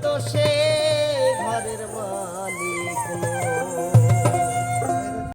tanto